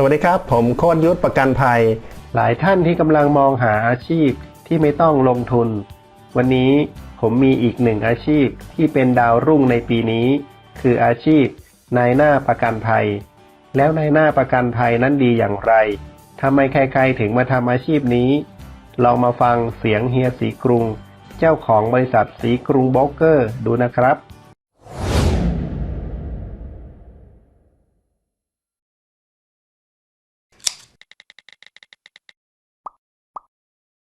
สวัสดีครับ ผมโคตรยุทธประกันภัย หลายท่านที่กำลังมองหาอาชีพที่ไม่ต้องลงทุน วันนี้ผมมีอีกหนึ่งอาชีพที่เป็นดาวรุ่งในปีนี้ คืออาชีพนายหน้าประกันภัย แล้วนายหน้าประกันภัยนั้นดีอย่างไรทำไมใครๆถึงมาทำอาชีพนี้ ลองมาฟังเสียงเฮียสีกรุง เจ้าของบริษัทสีกรุงโบรกเกอร์ดูนะครับ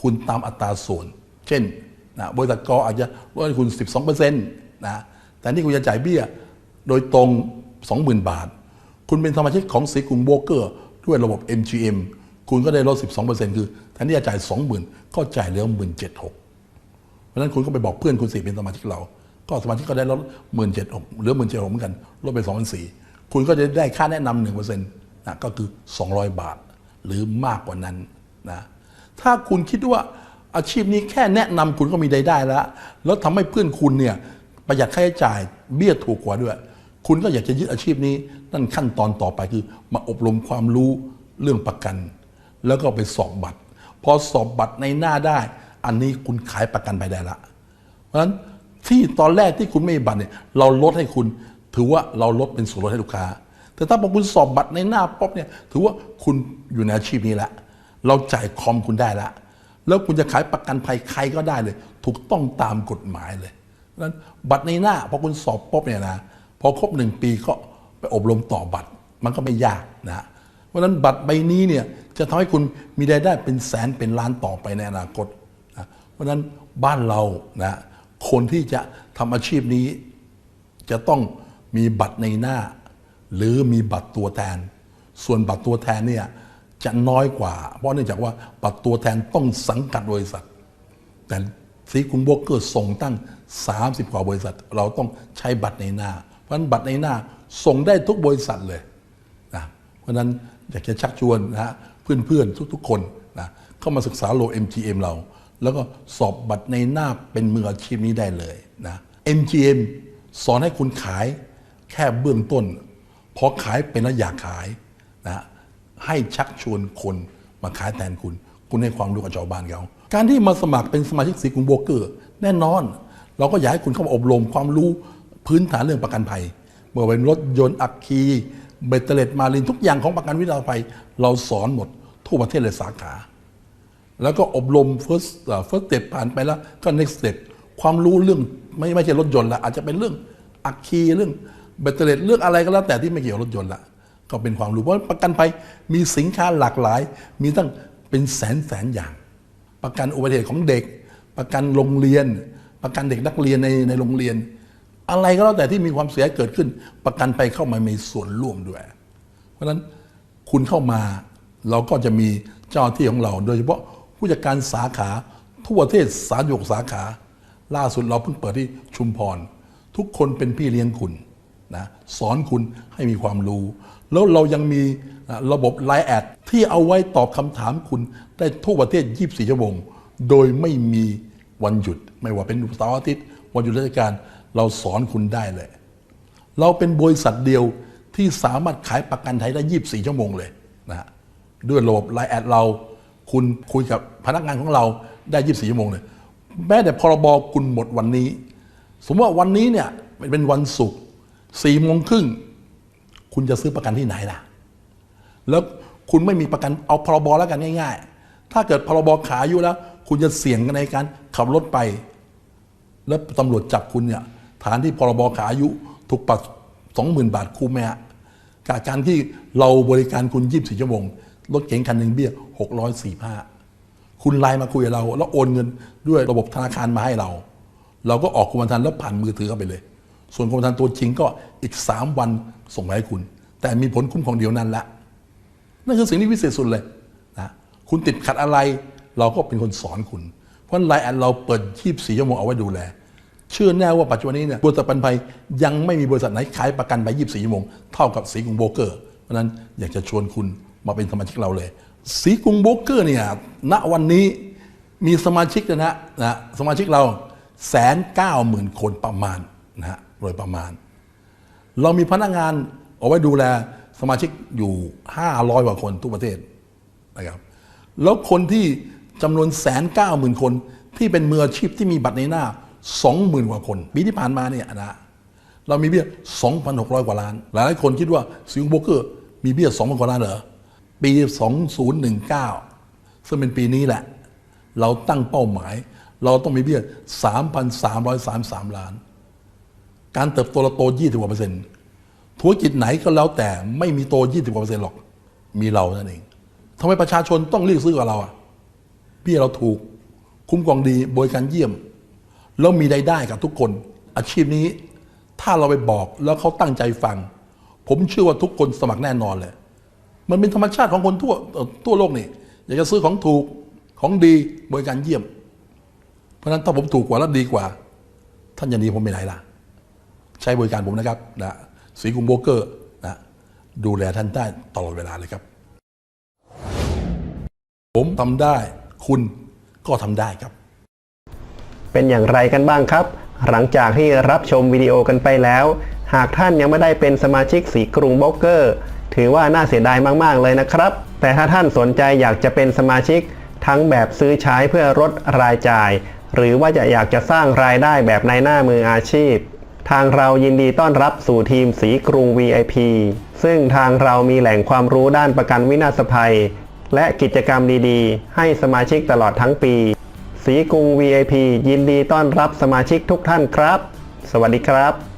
คุณตามอัตราส่วน เช่นนะบริษัทกออาจจะลดให้คุณ 12%นะแต่นี่คุณจะจ่ายเบี้ยโดยตรง 20,000 บาท คุณเป็นสมาชิกของสีกรุงโบรกเกอร์ ด้วยระบบ MGM คุณก็ได้ลด 12%คือแทนที่จะจ่าย 20,000 ก็จ่ายเหลือ 17,600เพราะฉะนั้นคุณก็ไปบอกเพื่อนคุณสิเป็นสมาชิกเรา ก็สมาชิกก็ได้ลดหมื่นเหลือหมื่นเหมือนกันลดไปสองพันสี่คุณก็จะได้ค่าแนะนำหนึ่งเปอร์เซ็นต์นะก็คือ 200 บาท หรือมากกว่านั้นนะ ถ้าคุณคิดว่าอาชีพนี้แค่แนะนำคุณก็มีรายได้แล้ว แล้วทำให้เพื่อนคุณเนี่ยประหยัดค่าใช้จ่ายเบี้ยถูกกว่าด้วย คุณก็อยากจะยึดอาชีพนี้นั่นขั้นตอนต่อไปคือมาอบรมความรู้เรื่องประกัน แล้วก็ไปสอบบัตร พอสอบบัตรในหน้าได้ อันนี้คุณขายประกันไปได้ละ เพราะฉะนั้นที่ตอนแรกที่คุณไม่มีบัตรเนี่ยเราลดให้คุณ ถือว่าเราลดเป็นส่วนลดให้ลูกค้า แต่ถ้าพอคุณสอบบัตรในหน้าป๊อบเนี่ยถือว่าคุณอยู่ในอาชีพนี้แล้ว เราจ่ายคอมคุณได้แล้วแล้วคุณจะขายประกันภัยใครก็ได้เลย ถูกต้องตามกฎหมายเลยเพราะนั้นบัตรในหน้าพอคุณสอบปุ๊บเนี่ยนะพอครบหนึ่งปีก็ไปอบรมต่อบัตรมันก็ไม่ยากนะเพราะฉะนั้นบัตรใบนี้เนี่ยจะทำให้คุณมีรายได้เป็นแสนเป็นล้านต่อไปในอนาคตนะเพราะฉะนั้นบ้านเรานะคนที่จะทำอาชีพนี้ จะต้องมีบัตรในหน้า หรือมีบัตรตัวแทน ส่วนบัตรตัวแทนเนี่ย จะน้อยกว่า เพราะเนื่องจากว่าบัตรตัวแทนต้องสังกัดบริษัท แต่สีกรุงโบกเกอร์ส่งตั้ง 30 กว่าบริษัท เราต้องใช้บัตรในหน้า เพราะนั้นบัตรในหน้าส่งได้ทุกบริษัทเลยนะเพราะฉะนั้นอยากจะชักชวนนะฮะเพื่อนๆ ทุกๆ คนนะเข้ามาศึกษาโล MGM เรา แล้วก็สอบบัตรในหน้าเป็นมืออาชีพนี้ได้เลยนะ MGM สอนให้คุณขายแค่เบื้องต้น พอขายเป็นแล้วอยากขายนะ ให้ชักชวนคนมาขายแทนคุณ คุณให้ความรู้กับชาวบ้านเขาการที่มาสมัครเป็นสมาชิกสีกรุงโบรกเกอร์ แน่นอน เราก็อยากให้คุณเข้ามาอบรมความรู้พื้นฐานเรื่องประกันภัยเมื่อเป็นรถยนต์อัคคีเบตเตอร์เลตมาลินทุกอย่างของประกันวินาศภัย เราสอนหมดทั่วประเทศเลยสาขา แล้วก็อบรม first เอ่อ first step ผ่านไปแล้วก็ next step ความรู้เรื่องไม่ไม่ใช่รถยนต์ละอาจจะเป็นเรื่องอัคคีเรื่องแบตเตอรี่เรื่องอะไรก็แล้วแต่ที่ไม่เกี่ยวกับรถยนต์ละ ก็เป็นความรู้เพราะประกันภัยมีสินค้าหลากหลาย มีตั้งเป็นแสนแสนอย่าง ประกันอุบัติเหตุของเด็ก ประกันโรงเรียน ประกันเด็กนักเรียนในในโรงเรียน อะไรก็แล้วแต่ที่มีความเสียเกิดขึ้น ประกันภัยเข้ามามีส่วนร่วมด้วย เพราะฉะนั้นคุณเข้ามาเราก็จะมีเจ้าที่ของเรา โดยเฉพาะผู้จัดการสาขาทั่วประเทศสามยกสาขา ล่าสุดเราเพิ่งเปิดที่ชุมพร ทุกคนเป็นพี่เลี้ยงคุณนะสอนคุณให้มีความรู้ แล้วเรายังมีระบบไลน์แอดที่เอาไว้ตอบคำถามคุณได้ทั่วประเทศ 24 ชั่วโมง โดยไม่มีวันหยุด ไม่ว่าเป็นเสาร์อาทิตย์ วันหยุดราชการ เราสอนคุณได้เลย เราเป็นบริษัทเดียวที่สามารถขายประกันไทยได้ 24 ชั่วโมงเลยนะฮะด้วยระบบไลน์แอดเรา คุณคุยกับพนักงานของเราได้ 24 ชั่วโมงเลย แม้แต่พรบคุณหมดวันนี้ สมมติว่าวันนี้เนี่ยเป็นวันศุกร์สี่โมงครึ่ง คุณจะซื้อประกันที่ไหนล่ะ แล้วคุณไม่มีประกันเอาพรบแล้วกันง่าย ๆ ถ้าเกิดพรบขาอายุแล้ว คุณจะเสี่ยงในการขับรถไป แล้วตำรวจจับคุณเนี่ยฐานที่พรบขาอายุถูกปรับสองหมื่นบาทคุ้มไหมฮะกับการที่เราบริการคุณ24ชั่วโมงรถเก๋งคันหนึ่งเบี้ย645คุณไลน์มาคุยกับเรา แล้วโอนเงินด้วยระบบธนาคารมาให้เรา เราก็ออกกรมธรรม์แล้วผ่านมือถือเข้าไปเลย ส่วนกรมธรรม์ตัวจริงก็อีก 3 วันส่งมาให้คุณ แต่มีผลคุ้มของเดียวนั้นละนั่นคือสิ่งที่พิเศษสุดเลยนะคุณติดขัดอะไรเราก็เป็นคนสอนคุณ เพราะไลน์แอดเราเปิด 24 ชั่วโมงเอาไว้ดูแล เชื่อแน่ว่าปัจจุบันนี้เนี่ยบริษัทประกันภัยยังไม่มีบริษัทไหนขายประกันไป 24 ชั่วโมงเท่ากับสีกรุงโบรกเกอร์ เพราะนั้นอยากจะชวนคุณมาเป็นสมาชิกเราเลย สีกรุงโบรกเกอร์เนี่ยณวันนี้มีสมาชิกนะฮะนะสมาชิกเราแสนเก้าหมื่นคนประมาณนะฮะ โดยประมาณ เรามีพนักงานเอาไว้ดูแลสมาชิกอยู่ 500กว่าคนทุกประเทศนะครับแล้วคนที่จำนวนแสนเก้าหมื่นคน ที่เป็นมืออาชีพที่มีบัตรในหน้า 20,000 กว่าคน ปีที่ผ่านมาเนี่ยนะเรามีเบี้ย 2,600 กว่าล้าน หลายๆคนคิดว่าสิงคโปร์มีเบี้ย 2,000 กว่าล้านเหรอปี 2019 ซึ่งเป็นปีนี้แหละ เราตั้งเป้าหมาย เราต้องมีเบี้ย 3,333 ล้าน การเติบโตเราโต 20กว่าเปอร์เซ็นต์ธุรกิจไหนก็แล้วแต่ไม่มีโต 20กว่าเปอร์เซ็นต์หรอก มีเรานั่นเองทำไมประชาชนต้องเรียกซื้อกับเราอะเบี้ยเราถูกคุ้มครองดีบริการเยี่ยม แล้วมีรายได้กับทุกคน อาชีพนี้ถ้าเราไปบอกแล้วเขาตั้งใจฟัง ผมเชื่อว่าทุกคนสมัครแน่นอนเลย มันเป็นธรรมชาติของคนทั่วทั่วโลกนี่ อยากจะซื้อของถูกของดีบริการเยี่ยม เพราะฉะนั้นถ้าผมถูกกว่าและดีกว่า ท่านจะหนีผมไปไหนล่ะ ใช้บริการผมนะครับนะสีกรุงโบรกเกอร์นะดูแลท่านได้ตลอดเวลาเลยครับ ผมทำได้คุณก็ทำได้ครับ เป็นอย่างไรกันบ้างครับ หลังจากที่รับชมวิดีโอกันไปแล้ว หากท่านยังไม่ได้เป็นสมาชิกสีกรุงโบรกเกอร์ ถือว่าน่าเสียดายมาก ๆ เลยนะครับ แต่ถ้าท่านสนใจอยากจะเป็นสมาชิกทั้งแบบซื้อใช้เพื่อลดรายจ่าย หรือว่าจะอยากจะสร้างรายได้แบบในหน้ามืออาชีพ ทางเรายินดีต้อนรับสู่ทีมสีกรุง VIP ซึ่งทางเรามีแหล่งความรู้ด้านประกันวินาศภัย และกิจกรรมดีๆ ให้สมาชิกตลอดทั้งปี สีกรุง VIP ยินดีต้อนรับสมาชิกทุกท่านครับ สวัสดีครับ